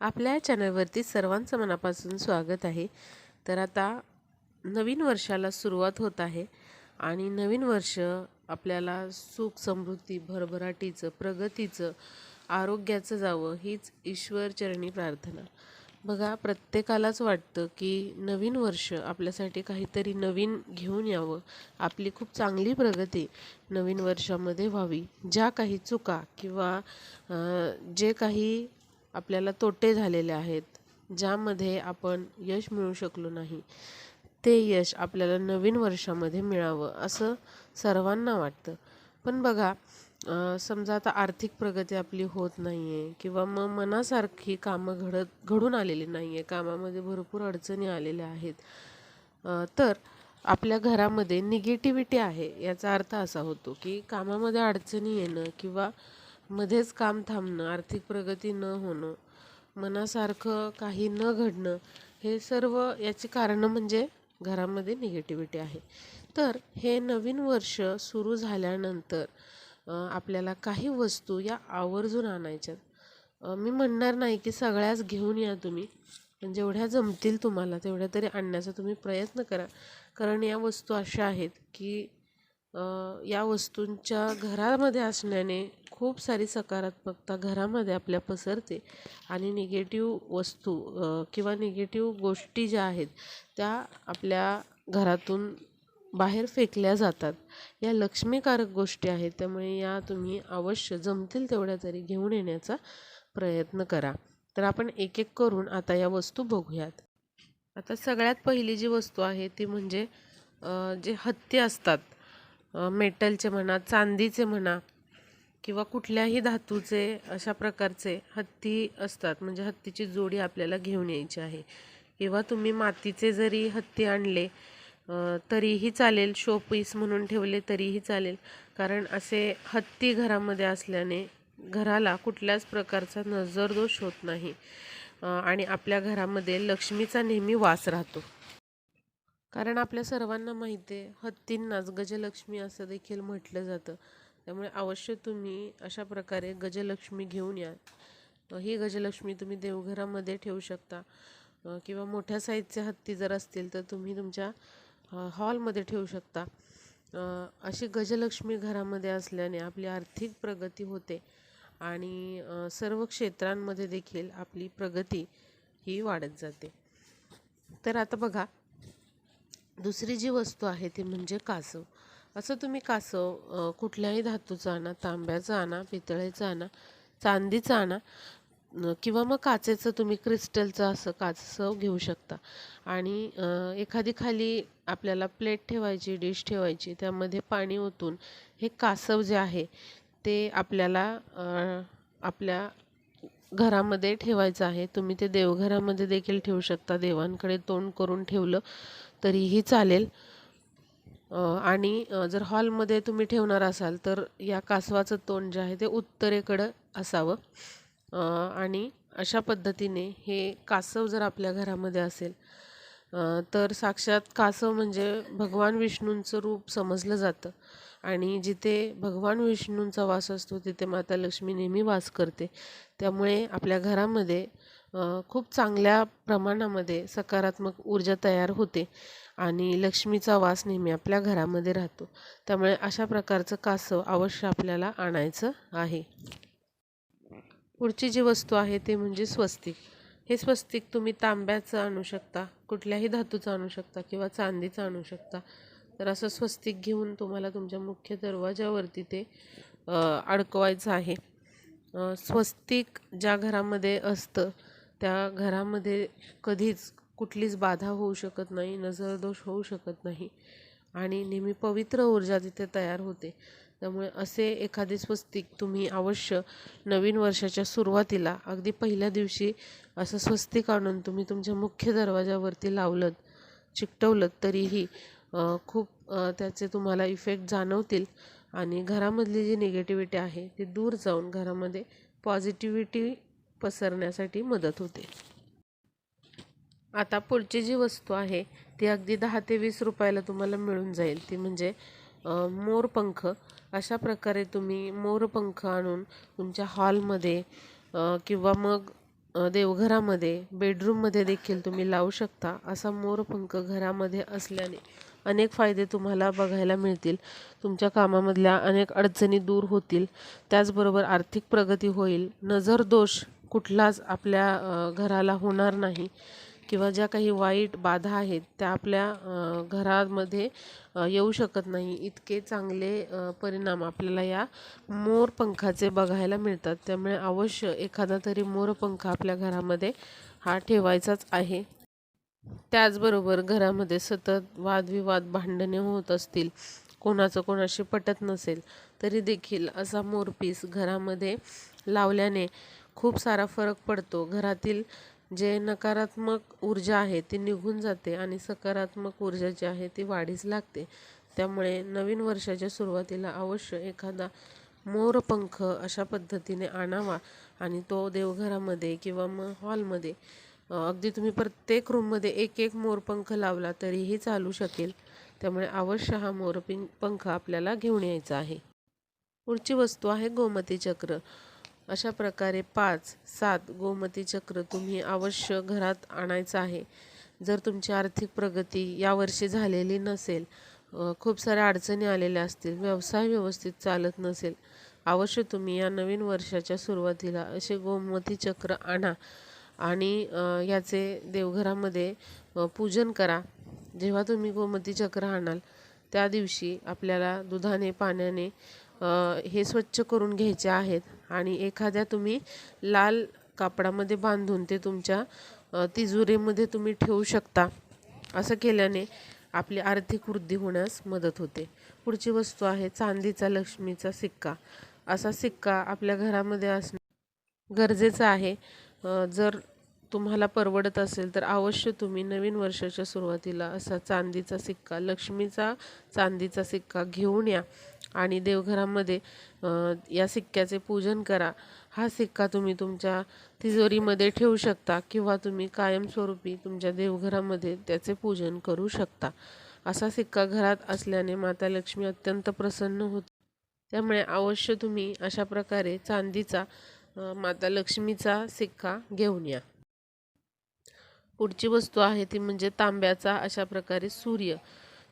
आपल्या चॅनलवरती सर्वांचं मनापासून स्वागत आहे. तर आता नवीन वर्षाला सुरुवात होत आहे आणि नवीन वर्ष आपल्याला सुख समृद्धी भरभराटीचं प्रगतीचं आरोग्याचं जावं हीच ईश्वरचरणी प्रार्थना. बघा प्रत्येकालाच वाटतं की नवीन वर्ष आपल्यासाठी काहीतरी नवीन घेऊन यावं. आपली खूप चांगली प्रगती नवीन वर्षामध्ये व्हावी. ज्या काही चुका किंवा जे काही आपल्याला तोटे झालेले आहेत ज्यामध्ये आपण यश मिळू शकलो नाही. ते यश आपल्याला नवीन वर्षामध्ये मिळावं असं सर्वांना वाटतं. पण बघा समजा आता आर्थिक प्रगती आपली होत नाही आहे किंवा मग मनासारखी कामं घडत घडून आलेली नाही आहे कामामध्ये भरपूर अडचणी आलेल्या आहेत तर आपल्या घरामध्ये निगेटिव्हिटी आहे याचा अर्थ असा होतो की कामामध्ये अडचणी येणं किंवा मध्येच काम थांबणं आर्थिक प्रगती न होणं मनासारखं काही न घडणं हे सर्व याची कारणं म्हणजे घरामध्ये निगेटिव्हिटी आहे. तर हे नवीन वर्ष सुरू झाल्यानंतर आपल्याला काही वस्तू या आवर्जून आणायच्यात. मी म्हणणार नाही की सगळ्याच घेऊन या तुम्ही. पण जेवढ्या जमतील तुम्हाला तेवढ्या तरी आणण्याचा तुम्ही प्रयत्न करा. कारण या वस्तू अशा आहेत की या वस्तूंच्या घरामध्ये असण्याने खूप सारी सकारात्मकता घरामध्ये आपल्या पसरते. आणि निगेटिव्ह वस्तू किंवा निगेटिव्ह गोष्टी ज्या आहेत त्या आपल्या घरातून बाहेर फेकल्या जातात. या लक्ष्मीकारक गोष्टी आहेत त्यामुळे या तुम्ही अवश्य जमतील तेवढ्या तरी घेऊन येण्याचा प्रयत्न करा. तर आपण एक एक करून आता या वस्तू बघूयात. आता सगळ्यात पहिली जी वस्तू आहे ती म्हणजे जे हत्ती असतात मेटलचे म्हणा चांदीचे म्हणा किंवा कुठल्याही धातूचे अशा प्रकारचे हत्ती असतात म्हणजे हत्तीची जोडी आपल्याला घेऊन यायची आहे. किंवा तुम्ही मातीचे जरी हत्ती आणले तरीही चालेल शो पीस म्हणून ठेवले तरीही चालेल. कारण असे हत्ती घरामध्ये असल्याने घराला कुठल्याच प्रकारचा नजरदोष होत नाही. आणि आपल्या घरामध्ये लक्ष्मीचा नेहमी वास राहतो. कारण आपल्या सर्वांना माहिती आहे हत्तींनाच गजलक्ष्मी असं देखील म्हटलं जातं. त्यामुळे अवश्य तुम्ही अशा प्रकारे गजलक्ष्मी घेऊन या. ही गजलक्ष्मी तुम्ही देवघरामध्ये ठेवू शकता. किंवा मोठ्या साईजचे हत्ती जर असतील तर तुम्ही तुमच्या हॉलमध्ये ठेवू शकता. अशी गजलक्ष्मी घरामध्ये असल्याने आपली आर्थिक प्रगती होते आणि सर्व क्षेत्रांमध्ये देखील आपली प्रगती ही वाढत जाते. तर आता बघा दुसरी जी वस्तू आहे ती म्हणजे कासव. असं तुम्ही कासव कुठल्याही धातूचं आणा तांब्याचा आणा पितळेचा आणा चांदीचं आणा किंवा मग काचेचं तुम्ही क्रिस्टलचं असं कासव घेऊ शकता. आणि एखादी खाली आपल्याला प्लेट ठेवायची डिश ठेवायची त्यामध्ये पाणी ओतून हे कासव जे आहे ते आपल्याला आपल्या घरामध्ये ठेवायचं आहे. तुम्ही ते देवघरामध्ये देखील ठेवू शकता. देवांकडे तोंड करून ठेवलं तरीही चालेल. आणि जर हॉलमध्ये तुम्ही ठेवणार असाल तर या कासवाचं तोंड जे आहे ते उत्तरेकडं असावं. आणि अशा पद्धतीने हे कासव जर आपल्या घरामध्ये असेल तर साक्षात कासव म्हणजे भगवान विष्णूंचं रूप समजलं जातं. आणि जिथे भगवान विष्णूंचा वास असतो तिथे माता लक्ष्मी नेहमी वास करते. त्यामुळे आपल्या घरामध्ये खूप चांगल्या प्रमाणामध्ये सकारात्मक ऊर्जा तयार होते आणि लक्ष्मीचा वास नेहमी आपल्या घरामध्ये राहतो. त्यामुळे अशा प्रकारचं कासव अवश्य आपल्याला आणायचं आहे. पुढची जी वस्तू आहे ते म्हणजे स्वस्तिक. हे स्वस्तिक तुम्ही तांब्याचं आणू शकता कुठल्याही धातूचं आणू शकता किंवा चांदीचं आणू शकता. तर असं स्वस्तिक घेऊन तुम्हाला तुमच्या मुख्य दरवाजावरती ते अडकवायचं आहे. स्वस्तिक ज्या घरामध्ये असतं त्या घरामध्ये कधीच कुठलीच बाधा होऊ शकत नाही नजरदोष होऊ शकत नाही. आणि नेहमी पवित्र ऊर्जा तिथे तयार होते. त्यामुळे असे एखादे स्वस्तिक तुम्ही अवश्य नवीन वर्षाच्या सुरुवातीला अगदी पहिल्या दिवशी असं स्वस्तिक आणून तुम्ही तुमच्या मुख्य दरवाजावरती लावलं चिकटवलं तरीही खूप त्याचे तुम्हाला इफेक्ट जाणवतील. आणि घरामधली जी निगेटिव्हिटी आहे ती दूर जाऊन घरामध्ये पॉझिटिव्हिटी पसरण्यासाठी मदत होते. आता पुढची जी वस्तू आहे ती अगदी दहा ते वीस रुपयाला तुम्हाला मिळून जाईल. ती म्हणजे मोरपंख अशा प्रकारे तुम्ही मोरपंख आणून तुमच्या हॉलमध्ये किंवा मग देवघरामध्ये बेडरूममध्ये देखील तुम्ही लावू शकता. असा मोरपंख घरामध्ये असल्याने अनेक फायदे तुम्हाला बघायला मिळतील. तुमच्या कामामधल्या अनेक अडचणी दूर होतील. त्याचबरोबर आर्थिक प्रगती होईल. नजर दोष कुठलाच आपल्या घराला होणार नाही. किंवा ज्या काही वाईट बाधा आहेत त्या आपल्या घरामध्ये येऊ शकत नाही. इतके चांगले परिणाम आपल्याला या मोरपंखाचे बघायला मिळतात. त्यामुळे अवश्य एखादा तरी मोरपंख आपल्या घरामध्ये हा ठेवायचाच आहे. त्याचबरोबर घरामध्ये सतत वादविवाद भांडणे होत असतील कोणाचं कोणाशी पटत नसेल तरी देखील असा मोरपीस घरामध्ये लावल्याने खूप सारा फरक पडतो. घरातील जे नकारात्मक ऊर्जा आहे ती निघून जाते आणि सकारात्मक ऊर्जा जी आहे ती वाढीस लागते. त्यामुळे नवीन वर्षाच्या सुरुवातीला अवश्य एखादा मोरपंख अशा पद्धतीने आणावा आणि तो देवघरामध्ये किंवा मग हॉलमध्ये अगदी तुम्ही प्रत्येक रूममध्ये एक एक मोरपंख लावला तरीही चालू शकेल. त्यामुळे अवश्य हा मोरपिंग पंख आपल्याला घेऊन यायचा आहे. पुढची वस्तू आहे गोमती चक्र. अशा प्रकारे पाच सात गोमती चक्र तुम्ही अवश्य घरात आणायचं आहे. जर तुमची आर्थिक प्रगती यावर्षी झालेली नसेल खूप साऱ्या अडचणी आलेल्या असतील व्यवसाय व्यवस्थित चालत नसेल अवश्य तुम्ही या नवीन वर्षाच्या सुरुवातीला असे गोमती चक्र आणा आणि याचे देवघरामध्ये पूजन करा. जेव्हा तुम्ही गोमती चक्र आणाल त्या दिवशी आपल्याला दुधाने पाण्याने हे स्वच्छ करून घ्यायचे आहेत आणि एखाद्या तुम्ही लाल कापडामध्ये बांधून ते तुमच्या तिजोरीमध्ये तुम्ही ठेवू शकता. असं केल्याने आपली आर्थिक वृद्धी होण्यास मदत होते. पुढची वस्तू आहे चांदीचा लक्ष्मीचा सिक्का. असा सिक्का आपल्या घरामध्ये असणं गरजेचं आहे. जर तुम्हाला परवडत असेल तर अवश्य तुम्ही नवीन वर्षाच्या सुरुवातीला असा चांदीचा सिक्का लक्ष्मीचा चांदीचा सिक्का घेऊन या. आणि देवघरामध्ये या सिक्क्याचे पूजन करा. हा सिक्का तुम्ही तुमच्या तिजोरीमध्ये ठेवू शकता किंवा तुम्ही कायमस्वरूपी तुमच्या देवघरामध्ये त्याचे पूजन करू शकता. असा सिक्का घरात असल्याने माता लक्ष्मी अत्यंत प्रसन्न होते. त्यामुळे अवश्य तुम्ही अशा प्रकारे चांदीचा माता लक्ष्मीचा सिक्का घेऊन या. पुढची वस्तू आहे ती म्हणजे तांब्याचा अशा प्रकारे सूर्य.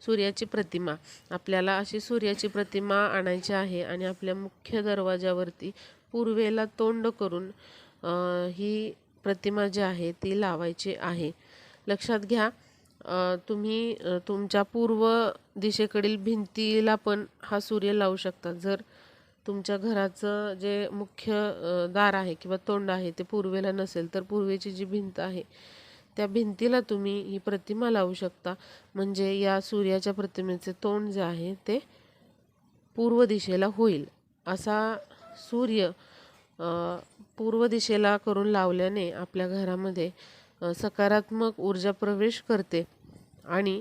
सूर्याची प्रतिमा. आपल्याला अशी सूर्याची प्रतिमा आणायची आहे आणि आपल्या मुख्य दरवाजावरती पूर्वेला तोंड करून ही प्रतिमा जी आहे ती लावायची आहे. लक्षात घ्या तुम्ही तुमच्या पूर्व दिशेकडील भिंतीला पण हा सूर्य लावू शकता. जर तुमच्या घराचं जे मुख्य दार आहे किंवा तोंड आहे ते पूर्वेला नसेल तर पूर्वेची जी भिंत आहे त्या भिंतीला तुम्ही ही प्रतिमा लावू शकता. म्हणजे या सूर्याच्या प्रतिमेचे तोंड जे आहे ते पूर्व दिशेला होईल. असा सूर्य पूर्व दिशेला करून लावल्याने आपल्या घरामध्ये सकारात्मक ऊर्जा प्रवेश करते आणि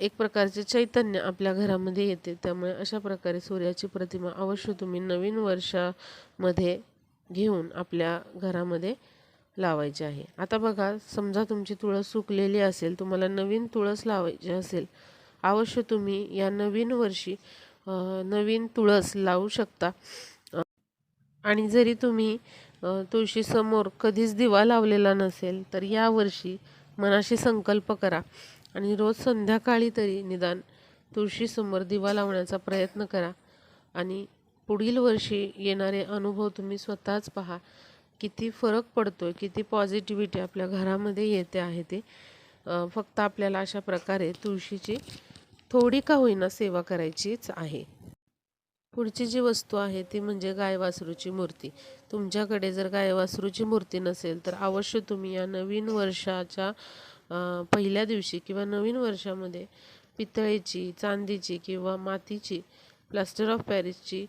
एक प्रकारचे चैतन्य आपल्या घरामध्ये येते. त्यामुळे अशा प्रकारे सूर्याची प्रतिमा अवश्य तुम्ही नवीन वर्षामध्ये घेऊन आपल्या घरामध्ये लावायचे आहे. आता बघा समजा तुमची तुळस सुकलेली असेल तुम्हाला नवीन तुळस लावायची असेल अवश्य तुम्ही या नवीन वर्षी नवीन तुळस लावू शकता. आणि जरी तुम्ही तुळशीसमोर कधीच दिवा लावलेला नसेल तर यावर्षी मनाशी संकल्प करा आणि रोज संध्याकाळी तरी निदान तुळशीसमोर दिवा लावण्याचा प्रयत्न करा. आणि पुढील वर्षी येणारे अनुभव तुम्ही स्वतःच पहा. किती फरक पडतो आहे किती पॉझिटिव्हिटी आपल्या घरामध्ये येते आहे ते फक्त आपल्याला अशा प्रकारे तुळशीची थोडी का होईना सेवा करायचीच आहे. पुढची जी वस्तू आहे ती म्हणजे गाय वासरूची मूर्ती. तुमच्याकडे जर गाय वासरूची मूर्ती नसेल तर अवश्य तुम्ही या नवीन वर्षाच्या पहिल्या दिवशी किंवा नवीन वर्षामध्ये पितळेची चांदीची किंवा मातीची प्लास्टर ऑफ पॅरिसची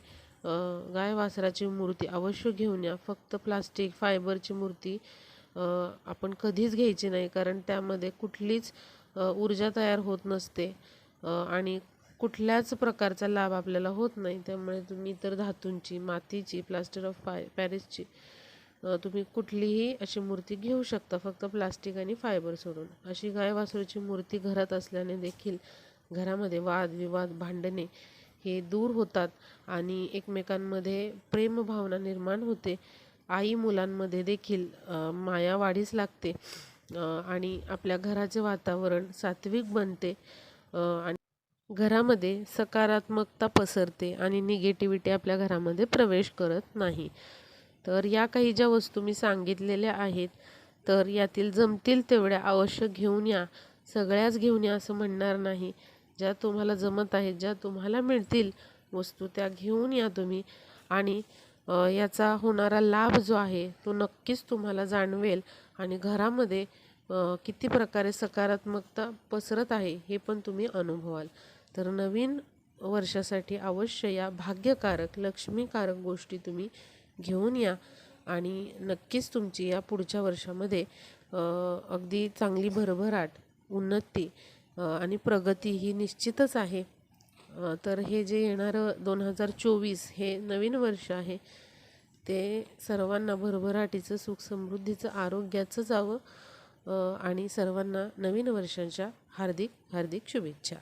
गाय वासराची मूर्ती अवश्य घेऊन या. फक्त प्लास्टिक फायबरची मूर्ती आपण कधीच घ्यायची नाही कारण त्यामध्ये कुठलीच ऊर्जा तयार होत नसते. आणि कुठल्याच प्रकारचा लाभ आपल्याला होत नाही. त्यामुळे तुम्ही इतर धातूंची मातीची प्लास्टर ऑफ पाय पॅरिसची तुम्ही कुठलीही अशी मूर्ती घेऊ शकता. फक्त प्लास्टिक आणि फायबर सोडून. अशी गाय वासरूची मूर्ती घरात असल्याने देखील घरामध्ये वादविवाद भांडणे हे दूर होतात आणि एकमेकांमध्ये प्रेमभावना निर्माण होते. आई मुलांमध्ये देखील माया वाढीस लागते आणि आपल्या घराचे वातावरण सात्विक बनते आणि घरामध्ये सकारात्मकता पसरते आणि निगेटिव्हिटी आपल्या घरामध्ये प्रवेश करत नाही. तर या काही ज्या वस्तू मी सांगितलेल्या आहेत तर यातील जमतील तेवढ्या आवश्यक घेऊन या. सगळ्याच घेऊन या असं म्हणणार नाही. ज्या तुम्हाला जमत आहेत ज्या तुम्हाला मिळतील वस्तू त्या घेऊन या तुम्ही. आणि याचा होणारा लाभ जो आहे तो नक्कीच तुम्हाला जाणवेल. आणि घरामध्ये किती प्रकारे सकारात्मकता पसरत आहे हे पण तुम्ही अनुभवाल. तर नवीन वर्षासाठी अवश्य या भाग्यकारक लक्ष्मीकारक गोष्टी तुम्ही घेऊन या. आणि नक्कीच तुमची या पुढच्या वर्षामध्ये अगदी चांगली भरभराट उन्नती आणि प्रगती ही निश्चितच आहे. तर हे जे येणारं दोन हजार चोवीस हे नवीन वर्ष आहे. ते सर्वांना भरभराटीचं सुख समृद्धीचं आरोग्याचं जावं आणि सर्वांना नवीन वर्षाच्या हार्दिक हार्दिक शुभेच्छा.